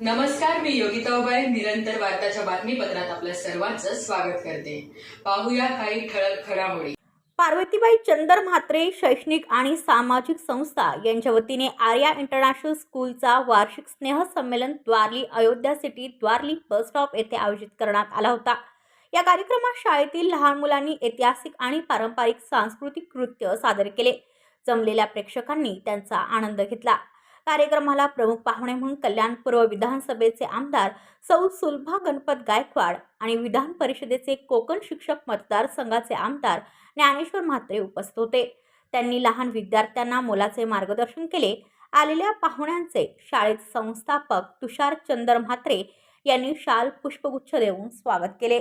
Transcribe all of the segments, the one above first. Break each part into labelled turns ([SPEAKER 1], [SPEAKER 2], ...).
[SPEAKER 1] नमस्कार मी योगिता उबाळे निरंतर वार्ताच्या बातमीपत्रात आपल्या सर्वांचं स्वागत करते. पाहूया काही ठळक घडामोडी.
[SPEAKER 2] पार्वतीबाई चंदर म्हात्रे शैक्षणिक आणि सामाजिक संस्था यांच्या वतीने आर्या इंटरनॅशनल स्कूलचा वार्षिक स्नेहसंमेलन Dwarli Ayodhya city Dwarli bus stop येथे आयोजित करण्यात आला होता. या कार्यक्रमात शाळेतील लहान मुलांनी ऐतिहासिक आणि पारंपरिक सांस्कृतिक नृत्य सादर केले. जमलेल्या प्रेक्षकांनी त्यांचा आनंद घेतला. कार्यक्रमाला प्रमुख पाहुणे म्हणून कल्याणपूर्व विधानसभेचे आमदार सौ सुलभा गणपत गायकवाड आणि विधान परिषदेचे कोकण शिक्षक मतदारसंघाचे आमदार ज्ञानेश्वर म्हात्रे उपस्थित होते. त्यांनी लहान विद्यार्थ्यांना मोलाचे मार्गदर्शन केले. आलेल्या पाहुण्यांचे शाळेत संस्थापक तुषार चंदर म्हात्रे यांनी शाल पुष्पगुच्छ देऊन स्वागत केले.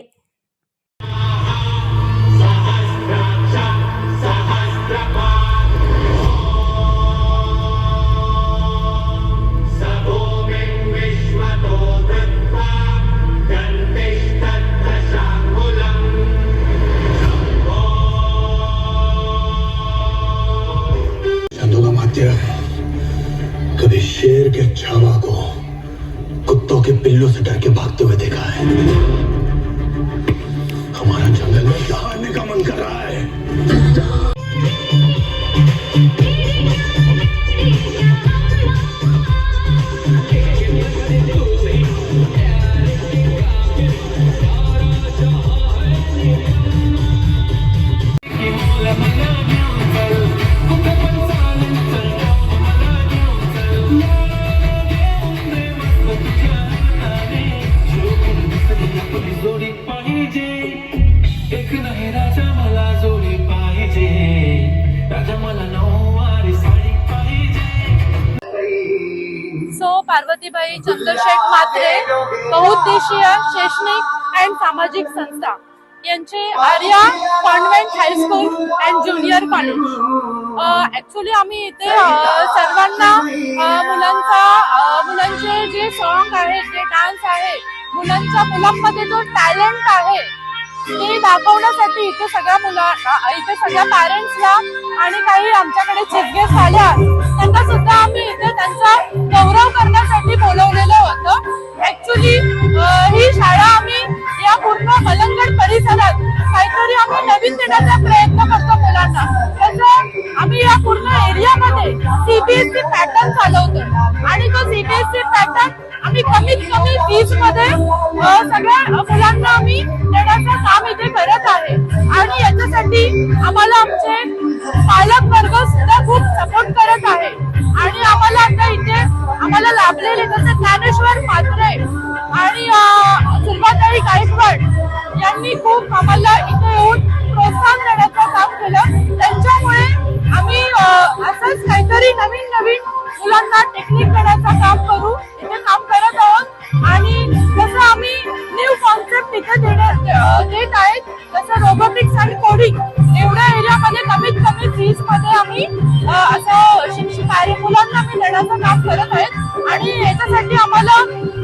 [SPEAKER 3] कभी शेर के छावा को कुत्तों के पिल्लों से डर के भागते हुए देखा है।
[SPEAKER 4] राजा मला जोडी पाहिजे. राजा मला नऊवारी साडी पाहिजे.
[SPEAKER 5] सो पार्वतीबाई चंद्रशेठ मात्रे बहुउद्देशीय शैक्षणिक अँड सामाजिक संस्था यांचे Arya convent high school and junior college. Actually आम्ही इथे सर्वांना मुलांचा मुलांचे जे सॉन्ग आहेत जे डान्स आहे मुलांच्या मुलांमध्ये जो टॅलेंट आहे ते दाखवण्यासाठी इथे सगळ्या मुला इथे सगळ्या पॅरेंट्सला आणि काही आमच्याकडे चीफ आल्या. त्यांना सुद्धा आम्ही इथे त्यांचा गौरव करण्यासाठी बोलवलेलं होतं. ऍक्च्युली ही शाळा आम्ही या पूर्ण मलंगड परिसरात काहीतरी आम्ही नवीन देण्याचा प्रयत्न करतो मुलांना. तसं आम्ही या पूर्ण एरियामध्ये सीबीएसई पॅटर्न चालवतो. आणि तो सीबीएसई पॅटर्न आम्ही कमीत कमी फीसमध्ये सगळ्या मुलांना आम्ही देण्याचं काम इथे करत आहे. आणि याच्यासाठी आम्हाला आमचे पालक वर्ग सुद्धा खूप सपोर्ट करत आहे. आणि आम्हाला आता इथे आम्हाला लाभलेले जसे ज्ञानेश्वर म्हात्रे आणि सुरुवाताई गायकवाड यांनी खूप आम्हाला इथे येऊन प्रोत्साहन देण्याचं काम केलं. कॉन्सेप्ट इथे देत आहेत. जसं रोबोटिक्स आणि कोडिंग एवढ्या एरियामध्ये कमीत कमी फीसमध्ये आम्ही असं शिक्षक मुलांना आम्ही देण्याचं काम करत आहेत. आणि याच्यासाठी आम्हाला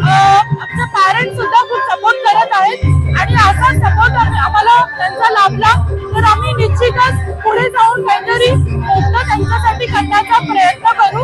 [SPEAKER 5] अ, आमचे पॅरेंट्स सुद्धा खूप सपोर्ट करत आहेत. आणि असा सपोर्ट आम्हाला त्यांचा लाभला तर आम्ही निश्चितच पुढे जाऊन काहीतरी त्यांच्यासाठी करण्याचा प्रयत्न करू.